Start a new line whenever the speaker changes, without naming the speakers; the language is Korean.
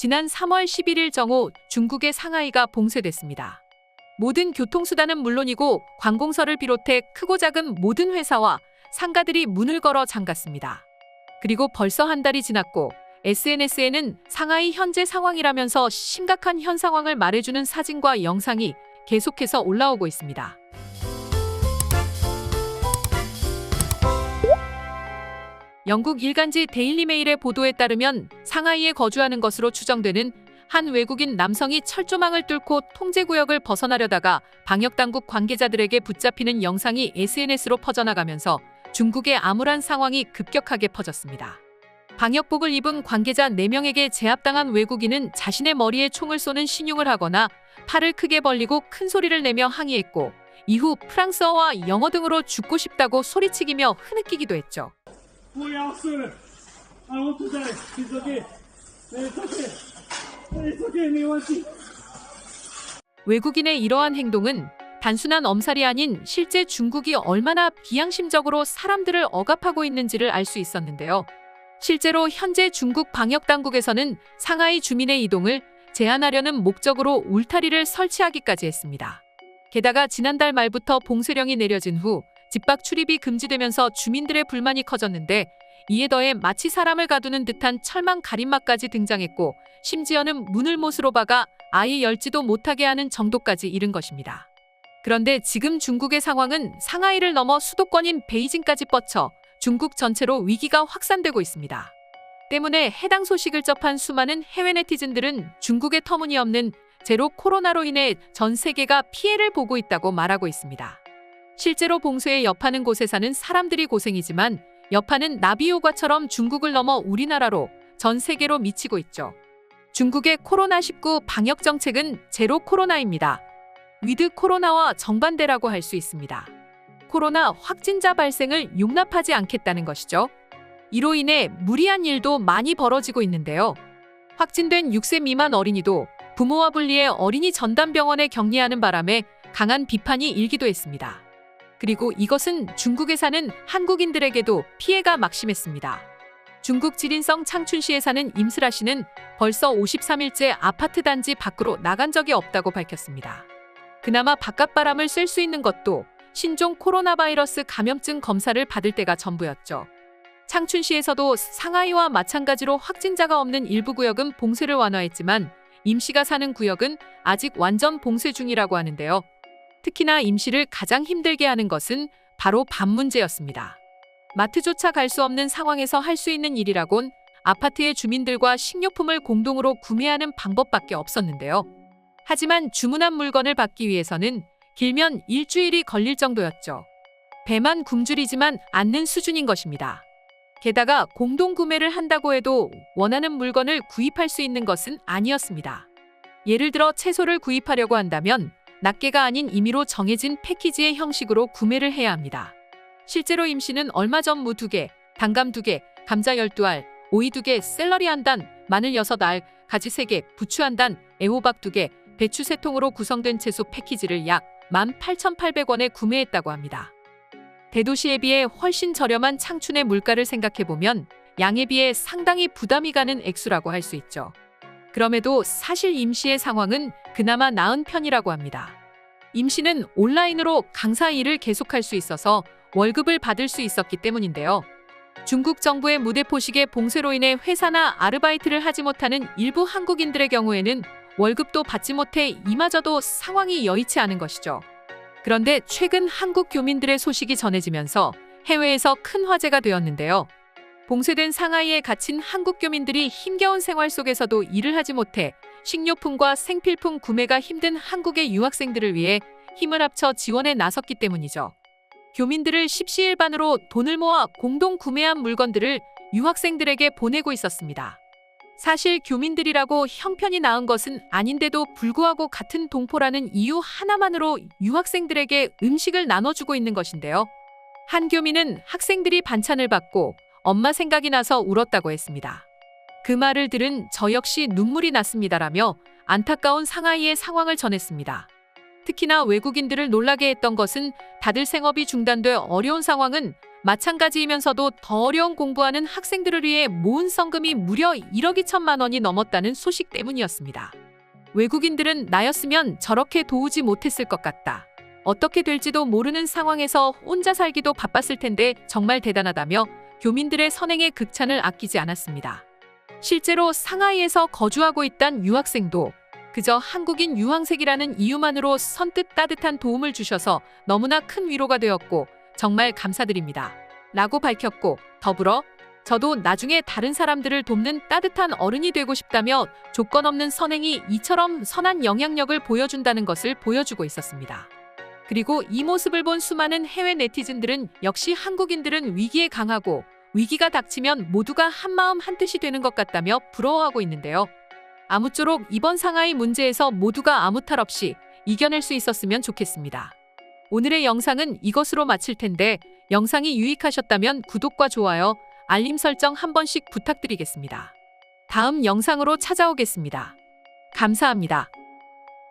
지난 3월 11일 정오 중국의 상하이가 봉쇄됐습니다. 모든 교통수단은 물론이고 관공서를 비롯해 크고 작은 모든 회사와 상가들이 문을 걸어 잠갔습니다. 그리고 벌써 한 달이 지났고 SNS에는 상하이 현재 상황이라면서 심각한 현 상황을 말해주는 사진과 영상이 계속해서 올라오고 있습니다. 영국 일간지 데일리메일의 보도에 따르면 상하이에 거주하는 것으로 추정되는 한 외국인 남성이 철조망을 뚫고 통제구역을 벗어나려다가 방역당국 관계자들에게 붙잡히는 영상이 SNS로 퍼져나가면서 중국의 암울한 상황이 급격하게 퍼졌습니다. 방역복을 입은 관계자 4명에게 제압당한 외국인은 자신의 머리에 총을 쏘는 신용을 하거나 팔을 크게 벌리고 큰 소리를 내며 항의했고 이후 프랑스어와 영어 등으로 죽고 싶다고 소리치기며 흐느끼기도 했죠.
Who else? I want to die. It's okay. It's okay. It's okay. Me want to.
외국인의 이러한 행동은 단순한 엄살이 아닌 실제 중국이 얼마나 비양심적으로 사람들을 억압하고 있는지를 알 수 있었는데요. 실제로 현재 중국 방역당국에서는 상하이 주민의 이동을 제한하려는 목적으로 울타리를 설치하기까지 했습니다. 게다가 지난달 말부터 봉쇄령이 내려진 후 집 밖 출입이 금지되면서 주민들의 불만이 커졌는데 이에 더해 마치 사람을 가두는 듯한 철망 가림막까지 등장했고 심지어는 문을 못으로 박아 아예 열지도 못하게 하는 정도까지 이른 것입니다. 그런데 지금 중국의 상황은 상하이를 넘어 수도권인 베이징까지 뻗쳐 중국 전체로 위기가 확산되고 있습니다. 때문에 해당 소식을 접한 수많은 해외 네티즌들은 중국의 터무니없는 제로 코로나로 인해 전 세계가 피해를 보고 있다고 말하고 있습니다. 실제로 봉쇄에 여파는 곳에 사는 사람들이 고생이지만 여파는 나비 효과처럼 중국을 넘어 우리나라로 전 세계로 미치고 있죠. 중국의 코로나19 방역 정책은 제로 코로나입니다. 위드 코로나와 정반대라고 할 수 있습니다. 코로나 확진자 발생을 용납하지 않겠다는 것이죠. 이로 인해 무리한 일도 많이 벌어지고 있는데요. 확진된 6세 미만 어린이도 부모와 분리해 어린이 전담병원에 격리하는 바람에 강한 비판이 일기도 했습니다. 그리고 이것은 중국에 사는 한국인들에게도 피해가 막심했습니다. 중국 지린성 창춘시에 사는 임슬아 씨는 벌써 53일째 아파트 단지 밖으로 나간 적이 없다고 밝혔습니다. 그나마 바깥바람을 쐴 수 있는 것도 신종 코로나 바이러스 감염증 검사를 받을 때가 전부였죠. 창춘시에서도 상하이와 마찬가지로 확진자가 없는 일부 구역은 봉쇄를 완화했지만 임 씨가 사는 구역은 아직 완전 봉쇄 중이라고 하는데요. 특히나 임 씨를 가장 힘들게 하는 것은 바로 밥 문제였습니다. 마트조차 갈 수 없는 상황에서 할 수 있는 일이라곤 아파트의 주민들과 식료품을 공동으로 구매하는 방법밖에 없었는데요. 하지만 주문한 물건을 받기 위해서는 길면 일주일이 걸릴 정도였죠. 배만 굶주리지만 않는 수준인 것입니다. 게다가 공동 구매를 한다고 해도 원하는 물건을 구입할 수 있는 것은 아니었습니다. 예를 들어 채소를 구입하려고 한다면 낱개가 아닌 임의로 정해진 패키지의 형식으로 구매를 해야 합니다. 실제로 임 씨는 얼마 전 무 2개, 단감 2개, 감자 12알, 오이 2개, 샐러리 1단, 마늘 6알, 가지 3개, 부추 1단, 애호박 2개, 배추 3통으로 구성된 채소 패키지를 약 18,800원에 구매했다고 합니다. 대도시에 비해 훨씬 저렴한 창춘의 물가를 생각해보면 양에 비해 상당히 부담이 가는 액수라고 할 수 있죠. 그럼에도 사실 임 씨의 상황은 그나마 나은 편이라고 합니다. 임 씨는 온라인으로 강사 일을 계속할 수 있어서 월급을 받을 수 있었기 때문인데요. 중국 정부의 무대 포식의 봉쇄로 인해 회사나 아르바이트를 하지 못하는 일부 한국인들의 경우에는 월급도 받지 못해 이마저도 상황이 여의치 않은 것이죠. 그런데 최근 한국 교민들의 소식이 전해지면서 해외에서 큰 화제가 되었는데요. 봉쇄된 상하이에 갇힌 한국 교민들이 힘겨운 생활 속에서도 일을 하지 못해 식료품과 생필품 구매가 힘든 한국의 유학생들을 위해 힘을 합쳐 지원에 나섰기 때문이죠. 교민들을 십시일반으로 돈을 모아 공동 구매한 물건들을 유학생들에게 보내고 있었습니다. 사실 교민들이라고 형편이 나은 것은 아닌데도 불구하고 같은 동포라는 이유 하나만으로 유학생들에게 음식을 나눠주고 있는 것인데요. 한 교민은 학생들이 반찬을 받고 엄마 생각이 나서 울었다고 했습니다. 그 말을 들은 저 역시 눈물이 났습니다라며 안타까운 상하이의 상황을 전했습니다. 특히나 외국인들을 놀라게 했던 것은 다들 생업이 중단돼 어려운 상황은 마찬가지이면서도 더 어려운 공부하는 학생들을 위해 모은 성금이 무려 1억 2천만 원이 넘었다는 소식 때문이었습니다. 외국인들은 나였으면 저렇게 도우지 못했을 것 같다. 어떻게 될지도 모르는 상황에서 혼자 살기도 바빴을 텐데 정말 대단하다며 교민들의 선행의 극찬을 아끼지 않았습니다. 실제로 상하이에서 거주하고 있던 유학생도 그저 한국인 유황색이라는 이유만으로 선뜻 따뜻한 도움을 주셔서 너무나 큰 위로가 되었고 정말 감사드립니다. 라고 밝혔고 더불어 저도 나중에 다른 사람들을 돕는 따뜻한 어른이 되고 싶다며 조건 없는 선행이 이처럼 선한 영향력을 보여준다는 것을 보여주고 있었습니다. 그리고 이 모습을 본 수많은 해외 네티즌들은 역시 한국인들은 위기에 강하고 위기가 닥치면 모두가 한마음 한뜻이 되는 것 같다며 부러워하고 있는데요. 아무쪼록 이번 상하이 문제에서 모두가 아무 탈 없이 이겨낼 수 있었으면 좋겠습니다. 오늘의 영상은 이것으로 마칠 텐데 영상이 유익하셨다면 구독과 좋아요, 알림 설정 한 번씩 부탁드리겠습니다. 다음 영상으로 찾아오겠습니다. 감사합니다.